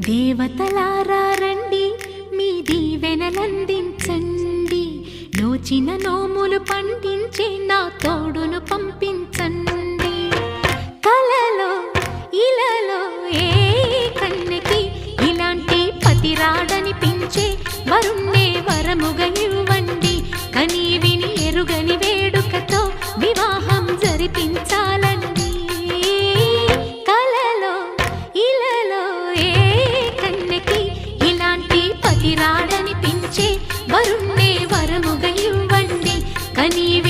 దేవతలారండి మీ దీవెనలందించండి. నోచిన నోములు పండించే నా తోడును పంపించండి. కలలో ఇలలో ఏ కన్నకి ఇలాంటి పతిరాడనిపించే వరుణ్ణే వరముగా ఇవ్వండి. కనీ విని ఎరుగని ಕನಿವೆ